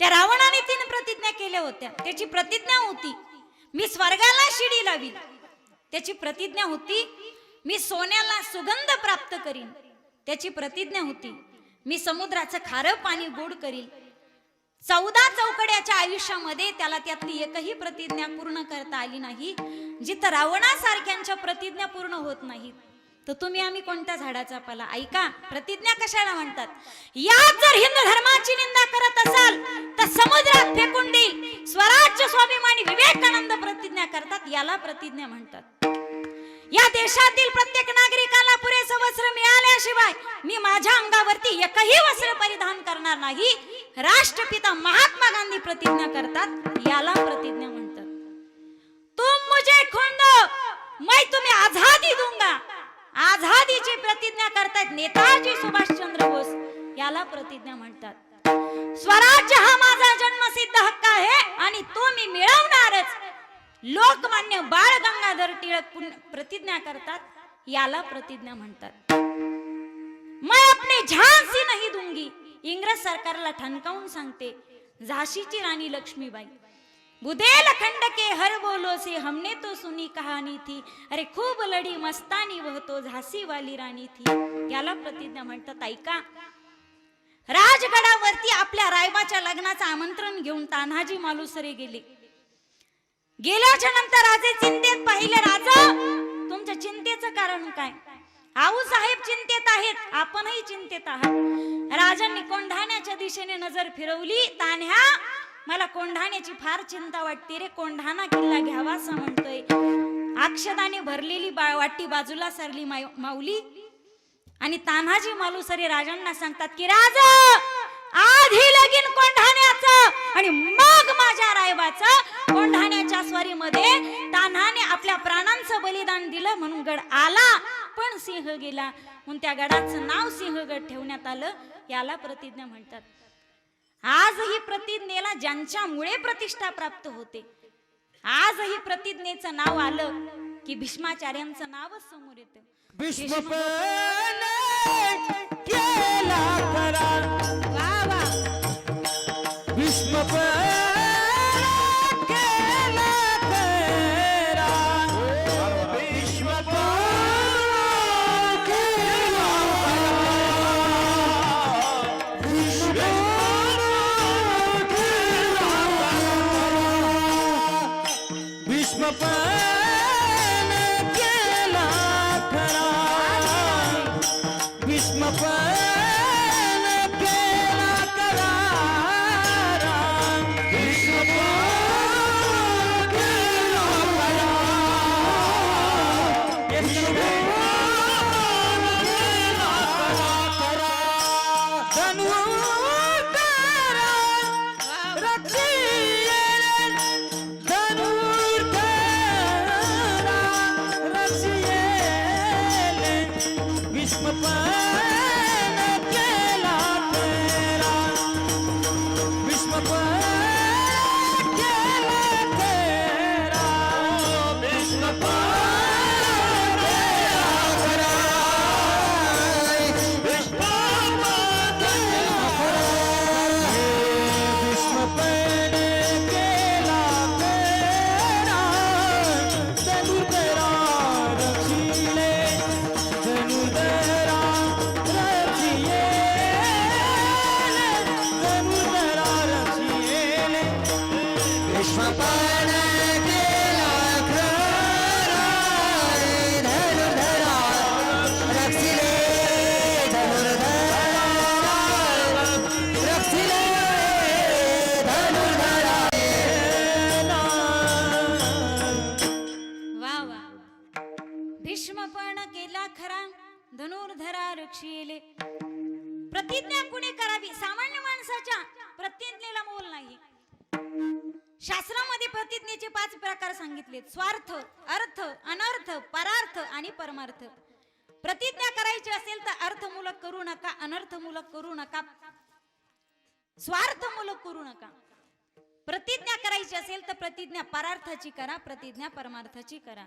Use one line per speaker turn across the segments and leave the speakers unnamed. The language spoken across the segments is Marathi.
त्या रावणाने तीन प्रतिज्ञा केल्या होत्या. त्याची प्रतिज्ञा होती मी स्वर्गाला शिडी लावीन. त्याची प्रतिज्ञा होती मी सोन्याला सुगंध प्राप्त करीन. त्याची प्रतिज्ञा होती मी समुद्राचं खारं पाणी गोड करील चौदा चौकड्याच्या आयुष्यामध्ये त्याला त्यातली एकही प्रतिज्ञा पूर्ण करता आली नाही जिथं रावणासारख्यांच्या प्रतिज्ञा पूर्ण होत नाहीत. तर तुम्ही आम्ही कोणत्या झाडाचा पाला? ऐका प्रतिज्ञा कशाला म्हणतात? यात जर हिंदू धर्माची निंदा करत असाल तर समुद्रात फेकून देईल. स्वराज्य स्वाभिमानी विवेकानंद प्रतिज्ञा करतात याला प्रतिज्ञा म्हणतात. या देशातील प्रत्येक नागरिकाला पुरेसं वस्त्र मिळाल्याशिवाय मी माझ्या अंगावरती एकही वस्त्र परिधान करणार नाही. राष्ट्रपिता महात्मा गांधी प्रतिज्ञा करतात याला प्रतिज्ञा म्हणतात. तुम मुझे खून मैं तुम्हें आझादी दूंगा. आझादीची प्रतिज्ञा करतायत नेताजी सुभाषचंद्र बोस. याला प्रतिज्ञा म्हणतात. स्वराज्य हा माझा जन्मसिद्ध हक्क आहे आणि तो मी मिळवणारच. लोकमान्य बाळ गंगाधर टिळक प्रतिज्ञा करतात याला प्रतिज्ञा म्हणतात. मैं अपने झांसी नहीं दूंगी इंग्रज सरकारला ठणकावून सांगते झाशीची राणी लक्ष्मीबाई. बुदेलखंड के हर बोलो से हमने तो सुनी कहानी थी। अरे खूप लढी मस्तानी वह तो झाशी वाली राणी थी। याला प्रतिज्ञा म्हणतात ऐका राजगडावरती आपल्या रायबाच्या लग्नाचं आमंत्रण घेऊन तान्हाजी मालुसरे गेले. गेल्याच्यानंतर राजे चिंतेत पाहिले राजा तुमच्या चिंतेचं कारण काय? आऊ साहेब चिंतेत आहेत आपणही चिंतेत आहात. राजांनी कोंढाण्याच्या दिशेने नजर फिरवली तान्ह्या मला कोंढाण्याची फार चिंता वाटते रे. कोंढाणा किल्ला घ्यावा असं म्हणतोय. अक्षदाने भरलेली बा- वाटी बाजूला सरली माऊली. आणि तान्हाजी मालुसरे राजांना सांगतात की राजा आधी लगीन कोंढाण्याचं आणि मग माझ्या रायबाचं. कोंढाण्याच्या स्वारीमध्ये तान्हाने आपल्या प्राणांचं बलिदान दिलं म्हणून गड आला. पण सिंह गेला. म्हणून त्या गडाचं नाव सिंहगड ठेवण्यात आलं. याला प्रतिज्ञा म्हणतात. आजही प्रतिज्ञेला ज्यांच्यामुळे प्रतिष्ठा प्राप्त होते आजही प्रतिज्ञेचं नाव आलं की भीष्माचार्यांचं नावच समोर येतं.
भीष्मपणे
भीष्म
पण केला खरा. धनुर्धरा रक्षिले.
प्रतिज्ञा कुणी करावी? सामान्य माणसाच्या प्रतिज्ञेला मोल नाही शास्त्रामध्ये प्रतिज्ञेचे पाच प्रकार सांगितले स्वार्थ अर्थ अनर्थ परार्थ आणि परमार्थ. प्रतिज्ञा करायची असेल तर अर्थमूलक करू नका अनर्थमूलक करू नका. स्वार्थमूलक करू नका. प्रतिज्ञा करायची असेल तर प्रतिज्ञा परार्थाची करा प्रतिज्ञा परमार्थाची करा.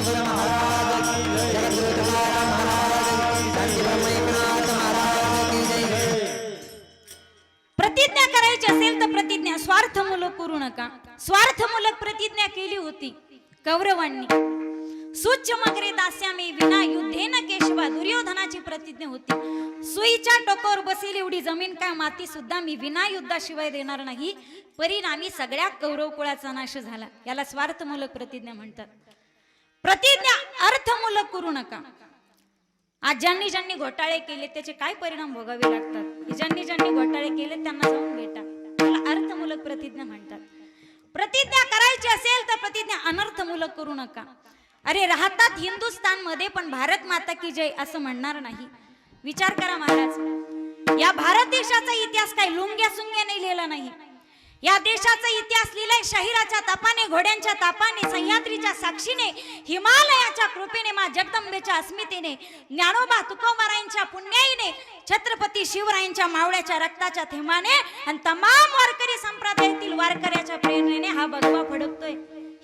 ज्ञानेश्वर महाराज जगद्गुरु तुकाराम महाराज शांती एकनाथ महाराज की जय
प्रतिज्ञा करायची असेल तर प्रतिज्ञा. स्वार्थमूलक करू नका. स्वार्थमूलक प्रतिज्ञा केली होती कौरवांनी. सुच्च मगरे दास्यामी विना युद्धेन केशवा दुर्योधनाची प्रतिज्ञा होती. सुईच्या टोकावर बसेल एवढी जमीन काय माती सुद्धा मी विना युद्धाशिवाय देणार नाही. परिणामी सगळ्या कौरव कुळाचा नाश झाला. याला स्वार्थमूलक प्रतिज्ञा म्हणतात. प्रतिज्ञा अर्थमूलक करू नका. आज ज्यांनी ज्यांनी घोटाळे केले त्याचे काय परिणाम भोगावे लागतात? ज्यांनी ज्यांनी घोटाळे केले त्यांना जाऊन भेटा. त्याला अर्थमूलक प्रतिज्ञा म्हणतात. प्रतिज्ञा करायची असेल तर प्रतिज्ञा अनर्थमूलक करू नका. अरे राहतात हिंदुस्थानमध्ये पण भारत माता की जय असं म्हणणार नाही. विचार करा महाराज. या भारत देशाचा इतिहास काय लुंग्या सुंग्याने लिहिला नाही. या देशाचा इतिहास लिहिलाय शहिराच्या तापाने घोड्यांच्या तापाने सह्याद्रीच्या साक्षीने हिमालयाच्या कृपेने मा जगदंबेच्या अस्मितेने ज्ञानोबा तुकोबारायांच्या पुण्याईने छत्रपती शिवरायांच्या मावळ्याच्या रक्ताच्या थेमाने आणि तमाम वारकरी संप्रदायातील वारकऱ्याच्या प्रेरणेने हा भगवा फडकतोय.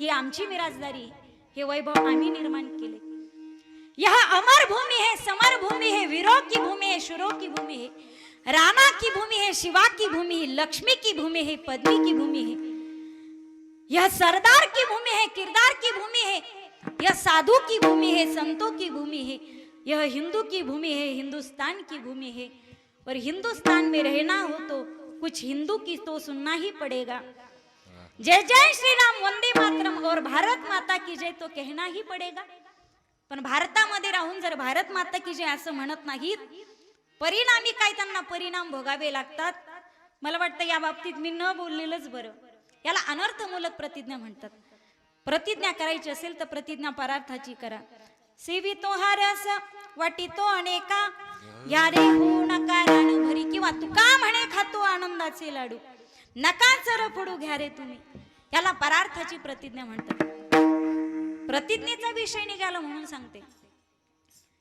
ही आमची मिराजदारी हे वैभव आम्ही निर्माण केले. यह अमर भूमी है समर भूमी है वीरों की हे है शुरों की भूमि है. रामा की भूमि है शिवा की भूमि है लक्ष्मी की भूमि है पद्मी की भूमि है यह सरदार की भूमि है किरदार की भूमि है यह साधु की भूमि है संतों की भूमि है यह हिंदू की भूमि है हिंदुस्तान की भूमि है और हिंदुस्तान में रहना हो तो कुछ हिंदू की तो सुनना ही पड़ेगा जय जय श्री राम वंदे मातरम और भारत माता की जय तो कहना ही पडेगा पण भारतामध्ये राहून जर भारत माता की जय असं म्हणत नाहीत परिणामी काय त्यांना परिणाम भोगावे लागतात? मला वाटतं या बाबतीत मी न बोललेलंच बरं. याला अनर्थमूलक प्रतिज्ञा म्हणतात. प्रतिज्ञा करायची असेल तर प्रतिज्ञा परार्थाची करा. सेवी तो हा रस वाटी तो अनेका. या रे हो नका रान भरी. किंवा तुका म्हणे खातो आनंदाचे लाडू. नका चर पडू घ्या रे तुम्ही. याला परार्थाची प्रतिज्ञा म्हणतात. प्रतिज्ञेचा विषय निघाला म्हणून सांगते.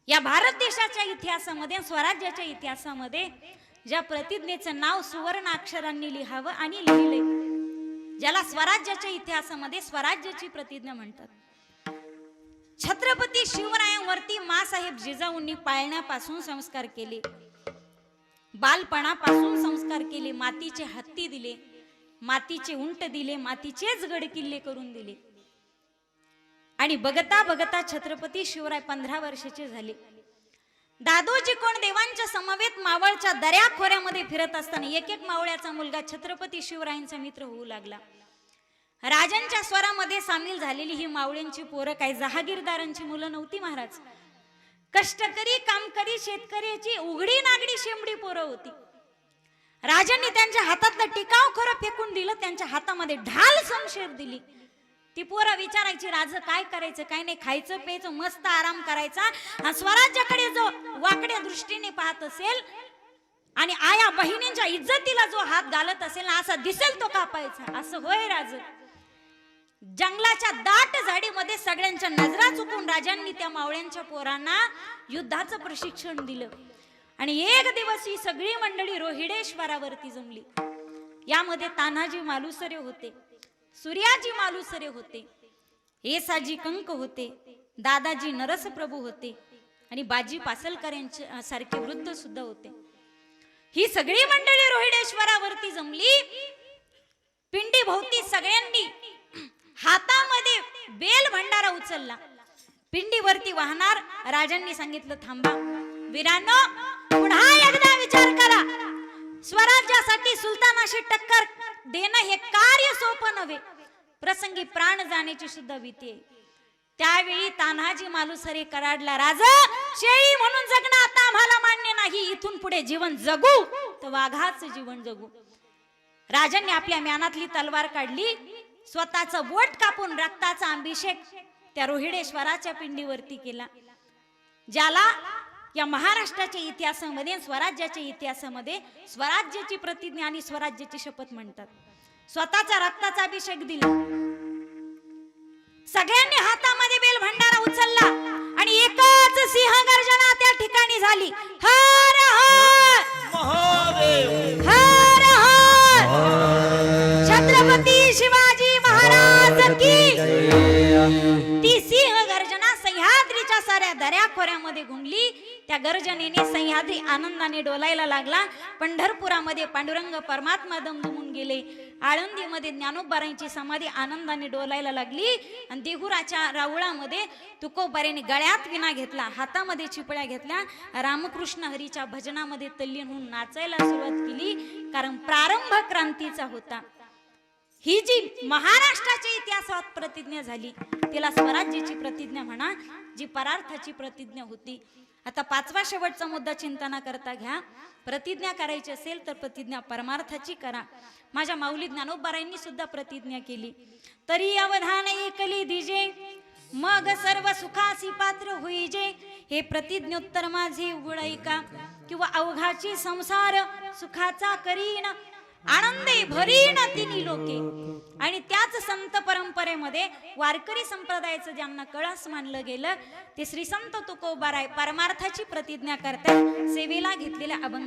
या भारत देशाच्या इतिहासामध्ये स्वराज्याच्या इतिहासामध्ये ज्या प्रतिज्ञेचं नाव सुवर्ण अक्षरांनी लिहावं आणि लिहिले ज्याला स्वराज्याच्या इतिहासामध्ये स्वराज्याची प्रतिज्ञा म्हणतात. छत्रपती शिवरायांवरती मासाहेब जिजाऊंनी पाळण्यापासून संस्कार केले. बालपणापासून संस्कार केले मातीचे हत्ती दिले मातीचे उंट दिले मातीचेच गडकिल्ले करून दिले. आणि बघता बघता छत्रपती शिवराय पंधरा वर्षाचे झाले. दादोजी कोण देवांच्या समवेत मावळच्या दर्या खोऱ्यामध्ये फिरत असताना एक एक मावळ्याचा मुलगा छत्रपती शिवरायांचा मित्र होऊ लागला. राजांच्या स्वरामध्ये सामील झालेली ही मावळ्यांची पोरं काय जहागीरदारांची मुलं नव्हती महाराज. कष्टकरी कामकरी शेतकऱ्याची उघडी नागडी शेंबडी पोरं होती. राजांनी त्यांच्या हातातलं टिकाव खरं फेकून दिलं त्यांच्या हातामध्ये ढाल समशेर दिली. ती पोरं विचारायची राज काय करायचं? काय नाही? खायचं प्यायचं मस्त आराम करायचा. स्वराज्याकडे जो वाकड्या दृष्टीने पाहत असेल आणि आया बहिणींच्या इज्जतीला जो हात घालत असेल ना असा दिसेल तो कापायचा. असं होय राज. जंगलाच्या दाट झाडीमध्ये सगळ्यांच्या नजरा चुकून राजांनी त्या मावळ्यांच्या पोरांना युद्धाचं प्रशिक्षण दिलं. आणि एक दिवस ही सगळी मंडळी रोहिडेश्वरावरती जमली. यामध्ये तानाजी मालुसरे होते. सूर्याजी मालुसरे होते. येसाजी कंक होते. दादाजी नरस प्रभू होते. आणि बाजी पासलकर यांच्या सारखे वृद्ध सुद्धा होते. ही सगळी मंडळी रोहिडेश्वरावरती जमली. पिंडी भोवती सगळ्यांनी हातामध्ये बेल भंडारा उचलला. पिंडीवरती वाहणार राजांनी सांगितलं थांबा वीरांनो पुन्हा एकदा विचार करा. स्वराज्यासाठी सुलतानाशी टक्कर देणं हे कार्य सोपं नव्हे. प्रसंगी प्राण जाण्याची सुद्धा भीती आहे. त्यावेळी तान्हाजी मालुसरे कराडला राजा शेळी म्हणून जगणं आता आम्हाला मान्य नाही. इथून पुढे जीवन जगू. तर वाघाचं जीवन जगू. राजांनी आपल्या म्यानातली तलवार काढली. स्वतःचं बोट कापून रक्ताचा अभिषेक त्या रोहिडेश्वराच्या पिंडीवरती केला. ज्याला या महाराष्ट्राच्या इतिहासामध्ये स्वराज्याच्या इतिहासामध्ये स्वराज्याची प्रतिज्ञा आणि स्वराज्याची शपथ म्हणतात. स्वतःचा रक्ताचा अभिषेक दिला. सगळ्यांनी हातामध्ये बेल भंडारा उचलला आणि एकच सिंह गर्जना त्या ठिकाणी झाली. हर हर! हर हर! छत्रपती शिवाजी महाराज की! ती सिंह गर्जना सह्याद्रीच्या साऱ्या दऱ्या खोऱ्यामध्ये घुमली. त्या गर्जनेने सह्याद्री आनंदाने डोलायला लागला. पंढरपुरामध्ये पांडुरंग परमात्मा दमदमून गेले. आळंदीमध्ये ज्ञानोबारांची समाधी आनंदाने डोलायला लागली. आणि देहुराच्या रावळामध्ये तुकोबाऱ्याने गळ्यात विना घेतला हातामध्ये चिपळ्या घेतल्या. रामकृष्ण हरीच्या भजनामध्ये तल्लीन होऊन नाचायला सुरुवात केली. कारण प्रारंभ क्रांतीचा होता. ही जी महाराष्ट्राच्या इतिहासात प्रतिज्ञा झाली तिला स्वराज्याची प्रतिज्ञा म्हणा जी परार्थाची प्रतिज्ञा होती आता पाचवा शेवटचा मुद्दा चिंतना करता घ्या. प्रतिज्ञा करायची असेल तर प्रतिज्ञा परमार्थाची करा. माझ्या माऊली ज्ञानोबारायांनी सुद्धा प्रतिज्ञा केली. तरी अवधान एकली दिजे मग सर्व सुखासी पात्र होईजे. हे प्रतिज्ञोत्तर माझे ऐका किंवा अवघाची संसार सुखाचा करीन? आनंदे भरीन तिन्ही लोके. आणि त्याच संत परंपरेमध्ये वारकरी संप्रदायाचं ज्यांना कळस मानलं गेलं ते श्री संत तुकोबाराय परमार्थाची प्रतिज्ञा करतात सेवेला घेतलेल्या अभंग